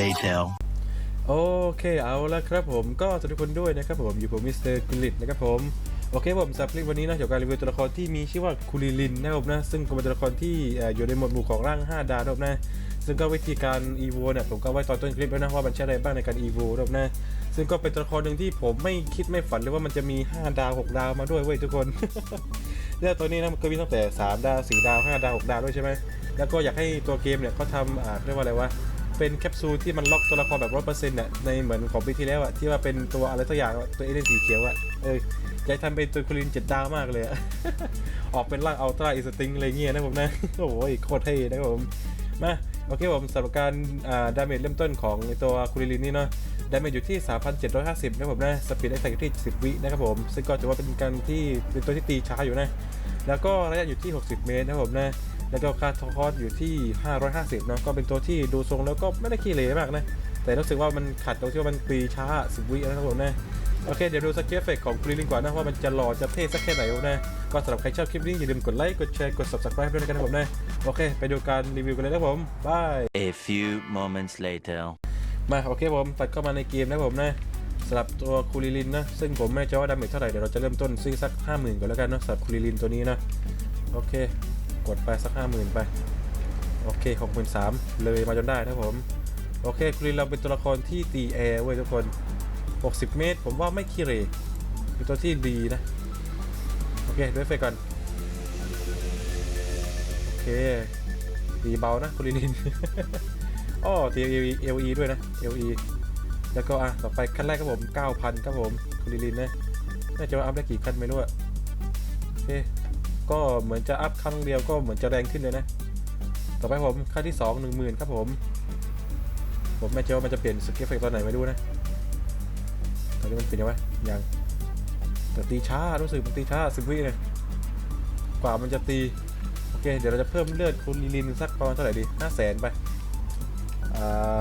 later. โอเคเอาละครับผมก็สวัสดีทุกคนด้วยนะครับผมอยู่ผมมิสเตอร์กุลิตนะครับผมโอเคผมสำหรับคลิปวันนี้นะเกี่ยวกับการรีวิวตัวละครที่มีชื่อว่าคูลิลินนะครับนะซึ่งเป็นตัวละครที่อยู่ในหมวดหมู่ของร่าง 5 ดาวนะครับนะซึ่งก็วิธีการอีโวเนี่ยผมก็ไว้ตอนต้นคลิปแล้วนะว่ามันใช้อะไรบ้างในการอีโวนะครับนะซึ่งก็เป็นตัวละครหนึ่งที่ผมไม่คิดไม่ฝันเลยว่ามันจะมี 5 ดาว 6 ดาวมาด้วยเว้ยทุกคนแล้วตัวนี้นะมันก็มีตั้งแต่ 3 ดาว 4 ดาว 5 ดาว 6 ดาวด้วยใช่ไหมแล้วก็อยากให้ตัวเกมเนี่ยเขาทำเรียกว่าอะไรวะ เป็นแคปซูลที่มันล็อกตัวละครแบบร้อยเปอร์เซ็นต์น่ะในเหมือนของปีที่แล้วอะที่ว่าเป็นตัวอะไรสักอย่างอะตัวเอเลนสีเขียวอะเอออยากทำเป็นตัวคูลินเจ็ดดาวมากเลยอะ ออกเป็นร่างอัลตร้าอิสติงอะไรเงี้ยนะผมนะ โอ้ยโคตรเท่นะครับผมมาโอเคผมสำหรับการดาเมจเริ่มต้นของตัวคูลินนี่เนาะดาเมจอยู่ที่ 3,750นะครับผมนะสปีดไอแท็กอยู่ที่ 10 วินะครับผม ซึ่งก็ถือว่าเป็นการที่เป็นตัวที่ตีช้าอยู่นะ แล้วก็ระยะอยู่ที่ 60 เมตรนะครับผมนะ แล้วก็ค่าทอคอสอยู่ที่ 550เนอะก็เป็นตัวที่ดูทรงแล้วก็ไม่ได้ขี้เหร่มากนะ แต่รู้สึกว่ามันขัดตรงที่ว่ามันตีช้า10วินะครับผมนะโอเค เดี๋ยวดูสเก็ตเฟกของกรีลิงก่อนนะว่ามันจะหล่อจะเท่สักแค่ไหนนะก็สำหรับใครชอบคลิปนี้อย่าลืมกดไลค์กดแชร์กด subscribe ด้วยนะครับผมนะโอเค ไปดูการรีวิวกันเลยนะครับผมบาย A few moments later. มาโอเคผมตัดเข้ามาในเกมนะครับผมนะสำหรับตัวคูลิลินนะซึ่งผมไม่แน่ใจว่าดาเมจเท่าไหร่เดี๋ยวเราจะเริ่มต้นซื้อสัก 50,000ก่อนแล้วกันเนอะสำหรับคูลิลินตัวนี้นะโอเค กดไปสัก50,000ไป โอเค63,000เลยมาจนได้นะครับผม โอเคคูลินเราเป็นตัวละครที่ตีแอร์เว้ยทุกคน 60 เมตร ผมว่าไม่ขี้เรเป็นตัวที่ดีนะ โอเคด้วยไฟก่อน โอเคตีเบานะคูลิลินอ้อตี LE ด้วยนะ LE แล้วก็อะต่อไปขั้นแรกครับผม9,000ครับผมคูลิลินนะน่าจะอัพได้กี่ขั้นไม่รู้อะโอเค ก็เหมือนจะอัพครั้งเดียวก็เหมือนจะแรงขึ้นเลยนะ ต่อไปผมขั้นที่ 2 10,000ครับผม ผมไม่เจอว่ามันจะเปลี่ยนสกิลเฟกตอนไหนไม่รู้นะ ตอนนี้มันเปลี่ยนยังไงยังแต่ตีช้ารู้สึกมันตีช้าสิบวิเลยกว่ามันจะตีโอเคเดี๋ยวเราจะเพิ่มเลือดคุณลิลินสักประมาณเท่าไหร่ดีห้าแสนไปอ่า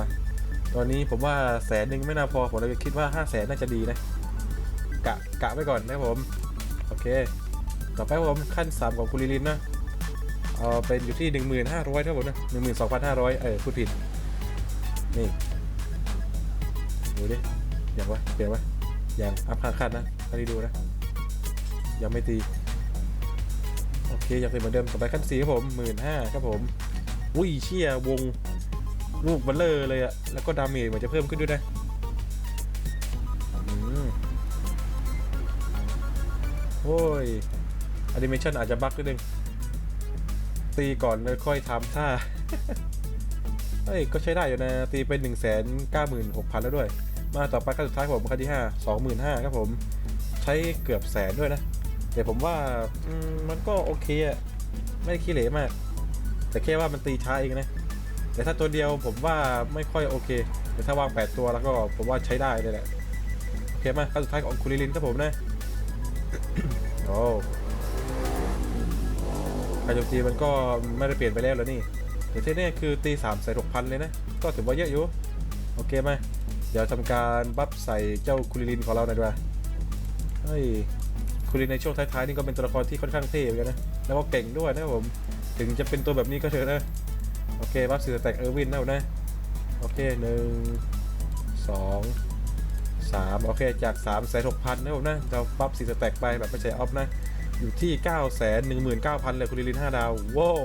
ตอนนี้ผมว่าแสนหนึ่งไม่น่าพอผมเลยคิดว่าห้าแสนน่าจะดีนะกะกะไว้ก่อนนะครับผมโอเค ต่อไปผมขั้น 3 ของคุณลิลินนะเอาเป็นอยู่ที่ 1,500ครับผมนะ12,500 เออพูดผิด นี่ดูดิอย่างวะเปลี่ยนวะอย่างอัพค่าขั้นนะถ้าที่ดูนะ ยังไม่ตี โอเคยังเป็นเหมือนเดิมต่อไปขั้น4ครับผม15,000ครับผมอุ้ยเชี่ยวงลูกบัลเลอร์เลยอะแล้วก็ดาเมจเหมือนจะเพิ่มขึ้นด้วยนะอืมโอ้ย อนิเมชันอาจจะบั๊กนิดนึง ตีก่อนแล้วค่อยทำท่า เฮ้ย ก็ใช้ได้อยู่นะ ตีเป็น1 9 6 0 0 0 แล้วด้วย มาต่อไปขั้นสุดท้ายผมขั้นที่ 5 25,000ครับผม ใช้เกือบแสนด้วยนะ แต่ผมว่ามมันก็โอเคอะไม่ได้ขี้เหร่มาก แต่แค่ว่ามันตีช้าเองนะ แต่ถ้าตัวเดียวผมว่าไม่ค่อยโอเค แต่ถ้าวาง 8 ตัวแล้วก็ผมว่าใช้ได้เลยแหละ โอเคมาขั้นสุดท้ายของคุริลินครับผมนะ โอ้ การโจมตีมันก็ไม่ได้เปลี่ยนไปแล้วแล้วนี่แต่ที่นี่คือตี3ใส่6,000เลยนะ ก็ถือว่าเยอะอยู่ โอเคไหมเดี๋ยวทำการบัฟใส่เจ้าคุริลินของเราหน่อยดีกว่าเฮ้ยคุริลินในช่วงท้ายๆนี่ก็เป็นตัวละครที่ค่อนข้างเท่เหมือนกันนะ แล้วก็เก่งด้วยนะครับผม ถึงจะเป็นตัวแบบนี้ก็เถอะนะ โอเคบัฟสี่สแต็กเออร์วินแล้วนะ โอเคหนึ่งสองสามโอเคจาก3ามแสนหกพันนะครับผมนะ เราบัฟสี่สแต็กไปแบบไม่ใช่ออฟนะ อยู่ที่9ก้าแสนหนึ่งหมื่นเลยคุณลิลินห้าดาวว้าว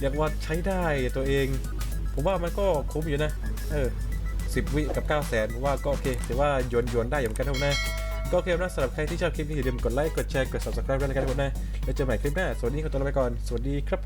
เรียกว่าใช้ได้ตัวเอง ผมว่ามันก็คุ้มอยู่นะ เออสิบวิกับ9ก้าแสนผมว่าก็โอเคถือว่าโยนโยนได้อย่างกันทุกนะก็โอเคนะสำหรับใครที่ชอบคลิปนี้อย่าลืมกดไลค์กดแชร์กด subscribe ด้วยนะครับทุกคนนะแล้วเจอกันใหม่คลิปหน้าสวัสดีขอตัวลาไปก่อนสวัสดีครับ